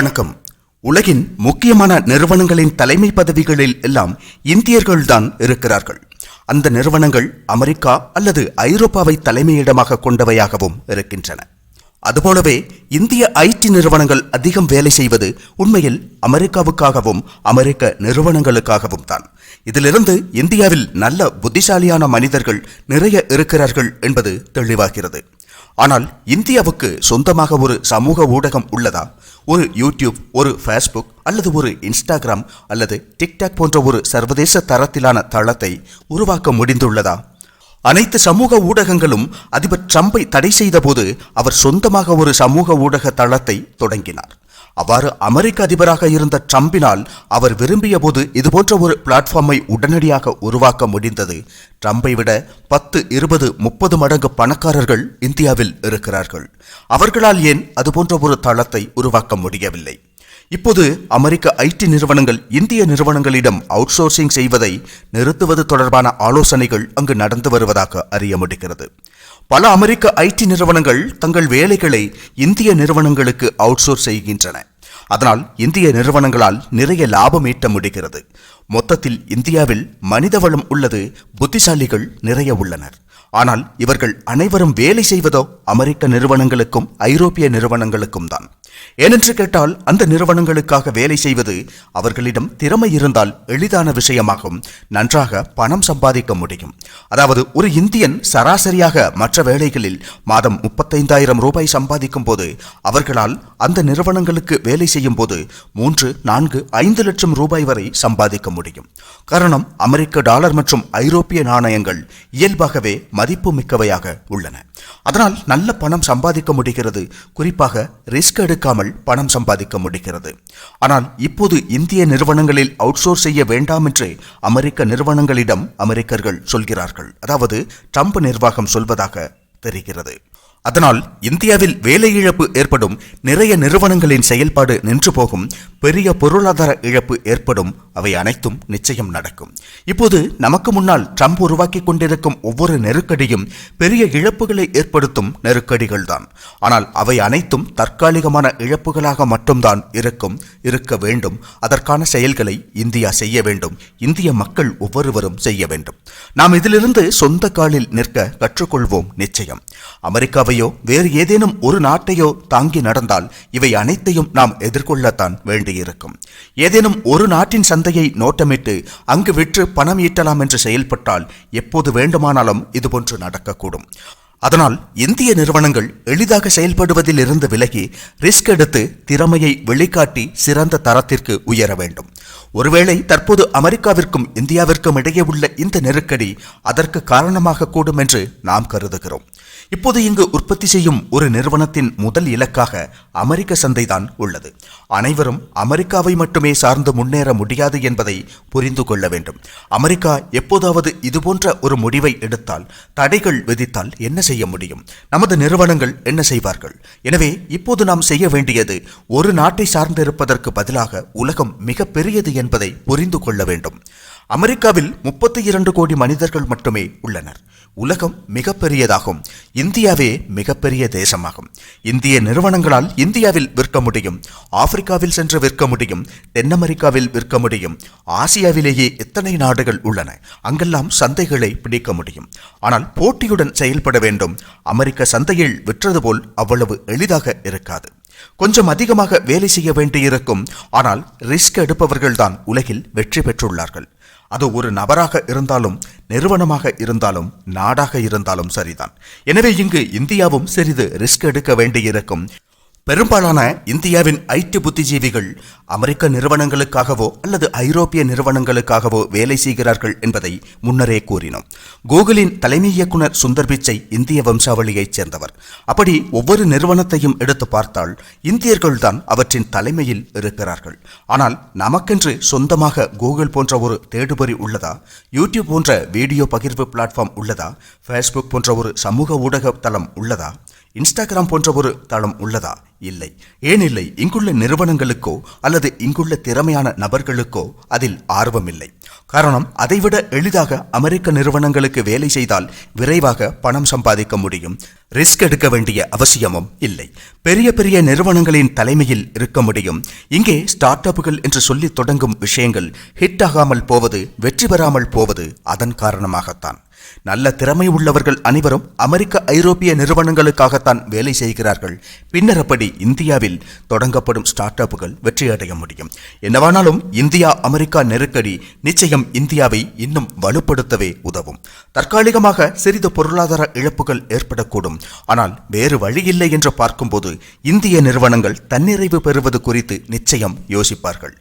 வணக்கம். உலகின் முக்கியமான நிறுவனங்களின் தலைமை பதவிகளில் எல்லாம் இந்தியர்கள்தான் இருக்கிறார்கள். அந்த நிறுவனங்கள் அமெரிக்கா அல்லது ஐரோப்பாவை தலைமையிடமாக கொண்டவையாகவும் இருக்கின்றன. அதுபோலவே இந்திய ஐடி நிறுவனங்கள் அதிகம் வேலை செய்வது உண்மையில் அமெரிக்காவுக்காகவும் அமெரிக்க நிறுவனங்களுக்காகவும் தான். இதிலிருந்து இந்தியாவில் நல்ல புத்திசாலியான மனிதர்கள் நிறைய இருக்கிறார்கள் என்பது தெளிவாகிறது. ஆனால் இந்தியாவுக்கு சொந்தமாக ஒரு சமூக ஊடகம் உள்ளதா? ஒரு யூடியூப் ஒரு ஃபேஸ்புக் அல்லது ஒரு இன்ஸ்டாகிராம் அல்லது டிக்டாக் போன்ற ஒரு சர்வதேச தரத்திலான தளத்தை உருவாக்க முடிந்துள்ளதா? அனைத்து சமூக ஊடகங்களும் அதிபர் ட்ரம்பை தடை செய்தபோது அவர் சொந்தமாக ஒரு சமூக ஊடக தளத்தை தொடங்கினார். அவ்வாறு அமெரிக்க அதிபராக இருந்த ட்ரம்பினால் அவர் விரும்பிய போது இதுபோன்ற ஒரு பிளாட்ஃபார்மை உடனடியாக உருவாக்க முடிந்தது. ட்ரம்பை விட பத்து இருபது முப்பது மடங்கு பணக்காரர்கள் இந்தியாவில் இருக்கிறார்கள். அவர்களால் ஏன் அதுபோன்ற ஒரு தளத்தை உருவாக்க முடியவில்லை? இப்போது அமெரிக்க ஐடி நிறுவனங்கள் இந்திய நிறுவனங்களிடம் அவுட்சோர்சிங் செய்வதை நிறுத்துவது தொடர்பான ஆலோசனைகள் அங்கு நடந்து வருவதாக அறிய முடிகிறது. பல அமெரிக்க ஐடி நிறுவனங்கள் தங்கள் வேலைகளை இந்திய நிறுவனங்களுக்கு அவுட்சோர்ஸ் செய்கின்றன. அதனால் இந்திய நிறுவனங்களால் நிறைய லாபம் ஈட்ட முடிகிறது. மொத்தத்தில் இந்தியாவில் மனிதவளம் உள்ளது புத்திசாலிகள் நிறைய உள்ளனர். ஆனால் இவர்கள் அனைவரும் வேலை செய்வதோ அமெரிக்க நிறுவனங்களுக்கும் ஐரோப்பிய நிறுவனங்களுக்கும் தான். ஏனென்று கேட்டால் அந்த நிறுவனங்களுக்காக வேலை செய்வது அவர்களிடம் திறமை இருந்தால் எளிதான விஷயமாகும். நன்றாக பணம் சம்பாதிக்க முடியும். அதாவது ஒரு இந்தியன் சராசரியாக மற்ற வேலைகளில் மாதம் முப்பத்தைந்தாயிரம் ரூபாய் சம்பாதிக்கும் போது அவர்களால் அந்த நிறுவனங்களுக்கு வேலை செய்யும் போது மூன்று நான்கு ஐந்து லட்சம் ரூபாய் வரை சம்பாதிக்க முடியும். காரணம் அமெரிக்க டாலர் மற்றும் ஐரோப்பிய நாணயங்கள் இயல்பாகவே மதிப்பு மிக்கவையாக உள்ளன. அதனால் நல்ல பணம் சம்பாதிக்க முடிகிறது. குறிப்பாக ரிஸ்க் எடுக்க எடுக்காமல் பணம் சம்பாதிக்க முடிகிறது. ஆனால் இப்போது இந்திய நிறுவனங்களில் அவுட்சோர்ஸ் செய்ய வேண்டாம் என்று அமெரிக்க நிறுவனங்களிடம் அமெரிக்கர்கள் சொல்கிறார்கள். அதாவது ட்ரம்ப் நிர்வாகம் சொல்வதாக தெரிகிறது. அதனால் இந்தியாவில் வேலை இழப்பு ஏற்படும் நிறைய நிறுவனங்களின் செயல்பாடு நின்று போகும் பெரிய பொருளாதார இழப்பு ஏற்படும். அவை அனைத்தும் நிச்சயம் நடக்கும். இப்போது நமக்கு முன்னால் ட்ரம்ப் உருவாக்கி கொண்டிருக்கும் ஒவ்வொரு நெருக்கடியும் பெரிய இழப்புகளை ஏற்படுத்தும் நெருக்கடிகள் தான் ஆனால் அவை அனைத்தும் தற்காலிகமான இழப்புகளாக மட்டும்தான் இருக்கும் இருக்க வேண்டும். அதற்கான செயல்களை இந்தியா செய்ய வேண்டும். இந்திய மக்கள் ஒவ்வொருவரும் செய்ய வேண்டும். நாம் இதிலிருந்து சொந்த காலில் நிற்க கற்றுக்கொள்வோம் நிச்சயம். அமெரிக்காவை அமெரிக்காவையோ வேறு ஏதேனும் ஒரு நாட்டையோ தாங்கி நடந்தால் இவை அனைத்தையும் நாம் எதிர்கொள்ளத்தான் வேண்டியிருக்கும். ஏதேனும் ஒரு நாட்டின் சந்தையை நோட்டமிட்டு அங்கு விற்று பணம் ஈட்டலாம் என்று செயல்பட்டால் எப்போது வேண்டுமானாலும் இதுபோன்று நடக்கக்கூடும். அதனால் இந்திய நிறுவனங்கள் எளிதாக செயல்படுவதில் இருந்து விலகி ரிஸ்க் எடுத்து திறமையை வெளிக்காட்டி சிறந்த தரத்திற்கு உயர வேண்டும். ஒருவேளை தற்போது அமெரிக்காவிற்கும் இந்தியாவிற்கும் இடையே உள்ள இந்த நெருக்கடி அதற்கு காரணமாக கூடும் என்று நாம் கருதுகிறோம். இப்போது இங்கு உற்பத்தி செய்யும் ஒரு நிறுவனத்தின் முதல் இலக்காக அமெரிக்க சந்தைதான் உள்ளது. அனைவரும் அமெரிக்காவை மட்டுமே சார்ந்து முன்னேற முடியாது என்பதை புரிந்து கொள்ள வேண்டும். அமெரிக்கா எப்போதாவது இதுபோன்ற ஒரு முடிவை எடுத்தால் தடைகள் விதித்தால் என்ன செய்ய முடியும். நமது நிறுவனங்கள் என்ன செய்வார்கள்? எனவே இப்போது நாம் செய்ய வேண்டியது ஒரு நாட்டை சார்ந்திருப்பதற்கு பதிலாக உலகம் மிக பெரியது என்பதை புரிந்து கொள்ள வேண்டும். அமெரிக்காவில் முப்பத்தி இரண்டு கோடி மனிதர்கள் மட்டுமே உள்ளனர். உலகம் மிகப்பெரியதாகும். இந்தியாவே மிகப்பெரிய தேசமாகும். இந்திய நிறுவனங்களால் இந்தியாவில் விற்க முடியும். ஆப்பிரிக்காவில் சென்று விற்க முடியும். தென் அமெரிக்காவில் விற்க முடியும். ஆசியாவிலேயே எத்தனை நாடுகள் உள்ளன? அங்கெல்லாம் சந்தைகளை பிடிக்க முடியும். ஆனால் போட்டியுடன் செயல்பட வேண்டும். அமெரிக்க சந்தையில் விற்றது போல் அவ்வளவு எளிதாக இருக்காது. கொஞ்சம் அதிகமாக வேலை செய்ய வேண்டியிருக்கும். ஆனால் ரிஸ்க் எடுப்பவர்கள்தான் உலகில் வெற்றி பெற்றுள்ளார்கள். அது ஒரு நபராக இருந்தாலும் நிறுவனமாக இருந்தாலும் நாடாக இருந்தாலும் சரிதான். எனவே இங்கு இந்தியாவும் சிறிது ரிஸ்க் எடுக்க வேண்டியிருக்கும். பெரும்பாலான இந்தியாவின் ஐடி புத்திஜீவிகள் அமெரிக்க நிறுவனங்களுக்காகவோ அல்லது ஐரோப்பிய நிறுவனங்களுக்காகவோ வேலை செய்கிறார்கள் என்பதை முன்னரே கூறினோம். கூகுளின் தலைமை இயக்குனர் சுந்தர் பிச்சை இந்திய வம்சாவளியைச் சேர்ந்தவர். அப்படி ஒவ்வொரு நிறுவனத்தையும் எடுத்து பார்த்தால் இந்தியர்கள்தான் அவற்றின் தலைமையில் இருக்கிறார்கள். ஆனால் நமக்கென்று சொந்தமாக கூகுள் போன்ற ஒரு தேடுபொறி உள்ளதா? யூடியூப் போன்ற வீடியோ பகிர்வு பிளாட்ஃபார்ம் உள்ளதா? ஃபேஸ்புக் போன்ற ஒரு சமூக ஊடக தளம் உள்ளதா? இன்ஸ்டாகிராம் போன்ற ஒரு தளம் உள்ளதா? இல்லை. ஏன் இல்லை இங்குள்ள நிறுவனங்களுக்கோ அல்லது இங்குள்ள திறமையான நபர்களுக்கோ அதில் ஆர்வமில்லை. காரணம் அதைவிட எளிதாக அமெரிக்க நிறுவனங்களுக்கு வேலை செய்தால் விரைவாக பணம் சம்பாதிக்க முடியும். ரிஸ்க் எடுக்க வேண்டிய அவசியமும் இல்லை. பெரிய பெரிய நிறுவனங்களின் தலைமையில் இருக்க முடியும். இங்கே ஸ்டார்ட் அப்புகள் என்று சொல்லி தொடங்கும் விஷயங்கள் ஹிட் ஆகாமல் போவது வெற்றி பெறாமல் போவது அதன் காரணமாகத்தான். நல்ல திறமை உள்ளவர்கள் அனைவரும் அமெரிக்க ஐரோப்பிய நிறுவனங்களுக்காகத்தான் வேலை செய்கிறார்கள். பின்னர் அப்படி இந்தியாவில் தொடங்கப்படும் ஸ்டார்ட் அப்புகள் வெற்றியடைய முடியும். என்னவானாலும் இந்தியா அமெரிக்கா நெருக்கடி நிச்சயம் இந்தியாவை இன்னும் வலுப்படுத்தவே உதவும். தற்காலிகமாக சிறிது பொருளாதார இழப்புகள் ஏற்படக்கூடும். ஆனால் வேறு வழியில்லை என்று பார்க்கும்போது இந்திய நிறுவனங்கள் தன்னிறைவு பெறுவது குறித்து நிச்சயம் யோசிப்பார்கள்.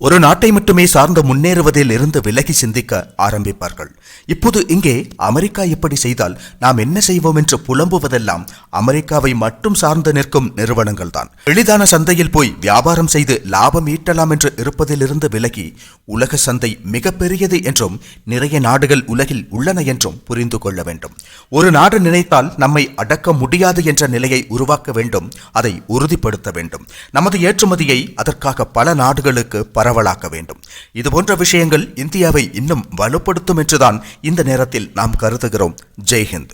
ஒரு நாட்டை மட்டுமே சார்ந்து முன்னேறுவதில் இருந்து விலகி சிந்திக்க ஆரம்பிப்பார்கள். இப்போது இங்கே அமெரிக்கா இப்படி செய்தால் நாம் என்ன செய்வோம் என்று புலம்புவதெல்லாம் அமெரிக்காவை மட்டும் சார்ந்து நிற்கும் நிறுவனங்கள் தான் எளிதான சந்தையில் போய் வியாபாரம் செய்து லாபம் ஈட்டலாம் என்று இருப்பதிலிருந்து விலகி உலக சந்தை மிகப்பெரியது என்றும் நிறைய நாடுகள் உலகில் உள்ளன என்றும் புரிந்து கொள்ள வேண்டும். ஒரு நாடு நினைத்தால் நம்மை அடக்க முடியாது என்ற நிலையை உருவாக்க வேண்டும். அதை உறுதிப்படுத்த வேண்டும். நமது ஏற்றுமதியை அதற்காக பல நாடுகளுக்கு பரவலாக்க வேண்டும். இதுபோன்ற விஷயங்கள் இந்தியாவை இன்னும் வலுப்படுத்தும் என்றுதான் இந்த நேரத்தில் நாம் கருதுகிறோம். ஜெய்ஹிந்த்.